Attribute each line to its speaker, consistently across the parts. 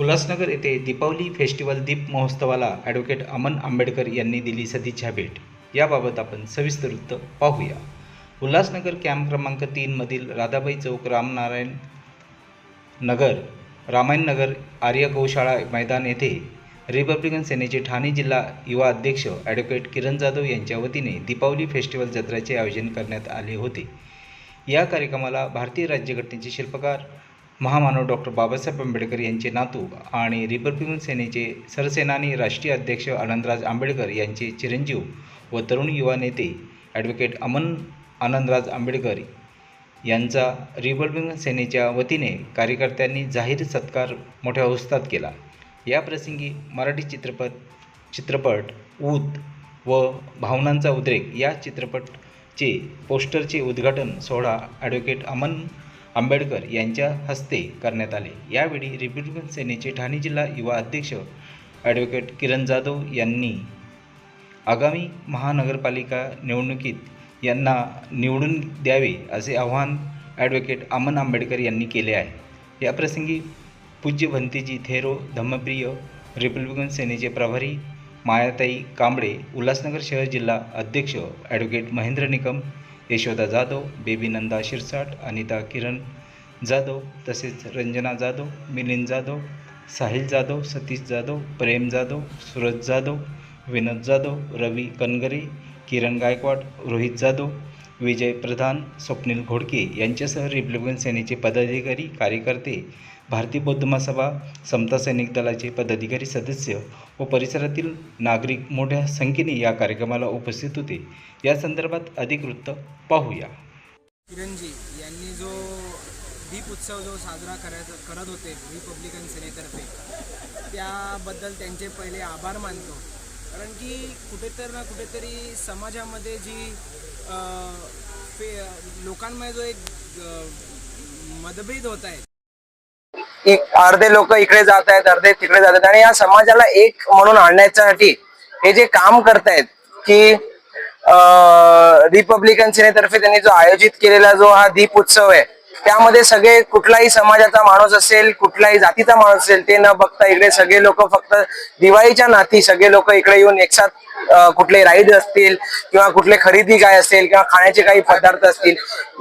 Speaker 1: उल्हासनगर येथे दीपावली फेस्टिवल दीप महोत्सवाला ॲडव्होकेट अमन आंबेडकर यांनी दिली सदिच्छा भेट. याबाबत आपण सविस्तर वृत्त पाहूया. उल्हासनगर कॅम्प क्रमांक तीनमधील राधाबाई चौक रामनारायण नगर रामायण नगर आर्य गौशाळा मैदान येथे रिपब्लिकन सेनेचे ठाणे जिल्हा युवा अध्यक्ष ॲडव्होकेट किरण जाधव यांच्या वतीने दीपावली फेस्टिवल जत्रेचे आयोजन करण्यात आले होते. या कार्यक्रमाला भारतीय राज्यघटनेचे शिल्पकार महामानव डॉक्टर बाबासाहेब आंबेडकर यांचे नातू आणि रिपब्लिकन सेनेचे सरसेनानी राष्ट्रीय अध्यक्ष आनंदराज आंबेडकर यांचे चिरंजीव व तरुण युवा नेते ॲडव्होकेट अमन आनंदराज आंबेडकर यांचा रिपब्लिकन सेनेच्या वतीने कार्यकर्त्यांनी जाहीर सत्कार मोठ्या उत्साहात केला. या प्रसंगी मराठी चित्रपट चित्रपट ऊत व भावनांचा उद्रेक या चित्रपटचे पोस्टरचे उद्घाटन सोहळा ॲडव्होकेट अमन आंबेडकर यांच्या हस्ते करण्यात आले. यावेळी रिपब्लिकन सेनेचे ठाणे जिल्हा युवा अध्यक्ष ॲडव्होकेट किरण जाधव यांनी आगामी महानगरपालिका निवडणुकीत यांना निवडून द्यावे असे आवाहन ॲडव्होकेट अमन आंबेडकर यांनी केले आहे. याप्रसंगी पूज्य भंतीजी थेरो धम्मप्रिय रिपब्लिकन सेनेचे प्रभारी मायाताई कांबळे उल्हासनगर शहर जिल्हा अध्यक्ष ॲडव्होकेट महेंद्र निकम यशोदा जाधव बेबी नंदा शिरसाट अनिता किरण जाधव तसेच रंजना जाधव मिलिंद जाधव साहिल जाधव सतीश जाधव प्रेम जाधव सूरज जाधव विनोद जाधव रवी कनगरे किरण गायकवाड रोहित जाधव विजय प्रधान स्वप्नील घोडके यांच्यासह रिपब्लिकन सेनेचे पदाधिकारी कार्यकर्ते भारतीय बौद्ध महासभा समता सैनिक दलाचे पदाधिकारी सदस्य व परिसरातील नागरिक मोठ्या संख्येने या कार्यक्रमाला उपस्थित होते. या संदर्भात अधिक वृत्त पाहूया.
Speaker 2: किरणजी यांनी जो दीप उत्सव जो साजरा करायचा करत होते रिपब्लिकन सेनेतर्फे त्याबद्दल त्यांचे पहिले आभार मानतो. कारण की कुठेतरी ना कुठेतरी समाजामध्ये जी फे लोकांमध्ये जो एक मतभेद होत आहे.
Speaker 3: अर्धे लोक इकडे जात आहेत अर्धे तिकडे जात आहेत. आणि या समाजाला एक म्हणून आणण्यासाठी हे जे काम करतायत की रिपब्लिकन सेनेतर्फे त्यांनी जो आयोजित केलेला जो हा दीप उत्सव आहे त्यामध्ये सगळे कुठलाही समाजाचा माणूस असेल कुठलाही जातीचा माणूस असेल ते न बघता इकडे सगळे लोक फक्त दिवाळीच्या नाती सगळे लोक इकडे येऊन एकसाथ कुठले राईड असतील किंवा कुठले खरेदी काय असेल किंवा खाण्याचे काही पदार्थ असतील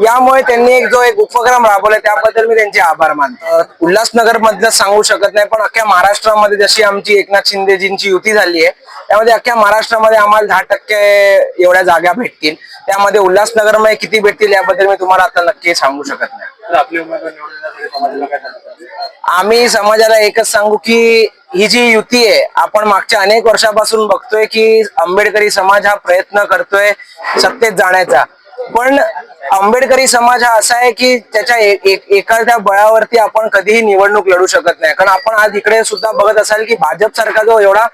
Speaker 3: यामुळे त्यांनी एक जो एक उपक्रम राबवला त्याबद्दल मी त्यांचे आभार मानतो. उल्हासनगर मधलं सांगू शकत नाही पण अख्ख्या महाराष्ट्रामध्ये जशी आमची एकनाथ शिंदेजींची युती झाली आहे त्यामध्ये अख्ख्या महाराष्ट्रामध्ये आम्हाला दहा टक्के एवढ्या जागा भेटतील. त्यामध्ये उल्हासनगरमध्ये किती भेटतील याबद्दल मी तुम्हाला आता नक्की सांगू शकत नाही. आम्ही समाजाला एकच सांगू की ही जी युती आहे आपण मागच्या अनेक वर्षापासून बघतोय की आंबेडकरी समाज हा प्रयत्न करतोय सत्तेत जाण्याचा. पण आंबेडकरी समाज हा असा आहे की त्याच्या एखाद्या बळावरती आपण कधीही निवडणूक लढू शकत नाही. कारण आपण आज इकडे सुद्धा बघत असाल की भाजप सारखा जो एवढा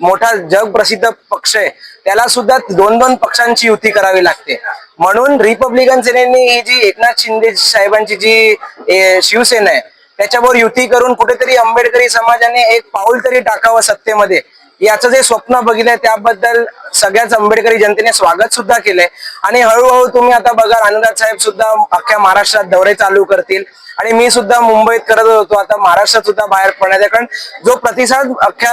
Speaker 3: मोठा जगप्रसिद्ध पक्ष आहे. त्याला सुद्धा दोन दोन पक्षांची युती करावी लागते. म्हणून रिपब्लिकन सेनेने ही जी एकनाथ शिंदे साहेबांची जी शिवसेना आहे त्याच्यावर युती करून कुठेतरी आंबेडकरी समाजाने एक पाऊल तरी टाकावं सत्तेमध्ये. याचं जे स्वप्न बघितलंय त्याबद्दल सगळ्याच आंबेडकरी जनतेने स्वागत सुद्धा केलंय. आणि हळूहळू तुम्ही आता बघा आनंदात साहेब सुद्धा अख्ख्या महाराष्ट्रात दौरे चालू करतील. आणि मी सुद्धा मुंबईत करत होतो आता महाराष्ट्रात सुद्धा बाहेर पडण्याचा कारण जो प्रतिसाद अख्ख्या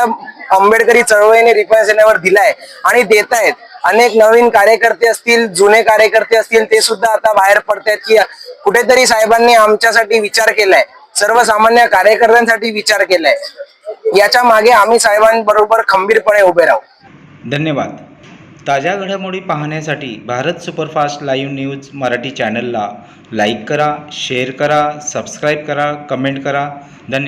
Speaker 3: आंबेडकरी चळवळीने रिपब्लिकन सेनेवर दिलाय आणि देत आहेत अनेक नवीन कार्यकर्ते असतील जुने कार्यकर्ते असतील ते सुद्धा आता बाहेर पडतायत की कुठेतरी साहेबांनी आमच्यासाठी विचार केलाय. सर्वसामान्य कार्यकर्त्यांसाठी विचार केलाय. याच्या मागे आम्ही साहेबांबरोबर खंबीरपणे उभे राहू.
Speaker 1: धन्यवाद. ताज्या घडामोडी पाहण्यासाठी Bharat superfast live news Marathi चॅनलला लाईक करा शेअर करा सबस्क्राईब करा कमेंट करा. धन्यवाद.